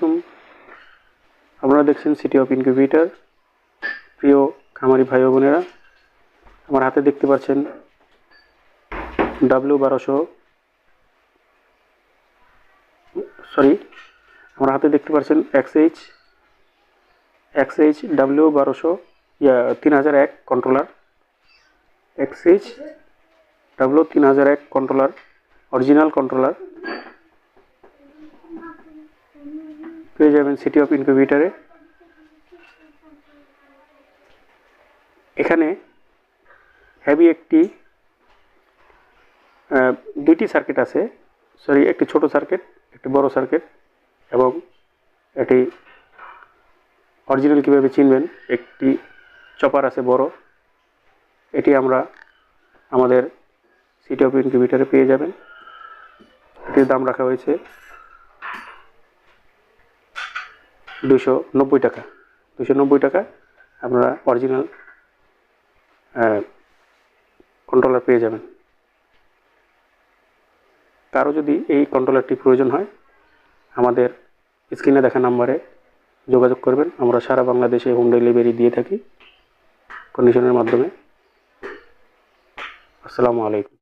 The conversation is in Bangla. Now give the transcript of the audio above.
আলাইকুম। আপনারা দেখছেন সিটি অফ ইনকিউবেটার প্রিয় খামারি ভাই বোনেরা, আমার হাতে দেখতে পাচ্ছেন ডাব্লিউ বারোশো। সরি আমার হাতে দেখতে পাচ্ছেন X H X H W বারোশো, ইয়া, তিন হাজার এক কন্ট্রোলার এক্স এইচ ডাব্লিউ তিন হাজার এক কন্ট্রোলার অরিজিনাল কন্ট্রোলার পেয়ে যাবেন সিটি অফ ইনকিউবেটারে এখানে হেভি একটি দুইটি সার্কিট আছে। সরি একটি ছোট সার্কিট একটি বড় সার্কিট এবং এটি অরিজিনাল কীভাবে চিনবেন, একটি চপার আছে বড়। এটি আমরা আমাদের সিটি অফ ইনকিউবেটারে পেয়ে যাবেন। এটির দাম রাখা হয়েছে দুশো নব্বই টাকা। দুশো নব্বই টাকা আপনারা অরিজিনাল কন্ট্রোলার পেয়ে যাবেন। কারও যদি এই কন্ট্রোলারটি প্রয়োজন হয়, আমাদের স্ক্রিনে দেখা নাম্বারে যোগাযোগ করবেন। আমরা সারা বাংলাদেশে হোম ডেলিভারি দিয়ে থাকি। কন্ডিশনের মাধ্যমে। আসসালামু আলাইকুম।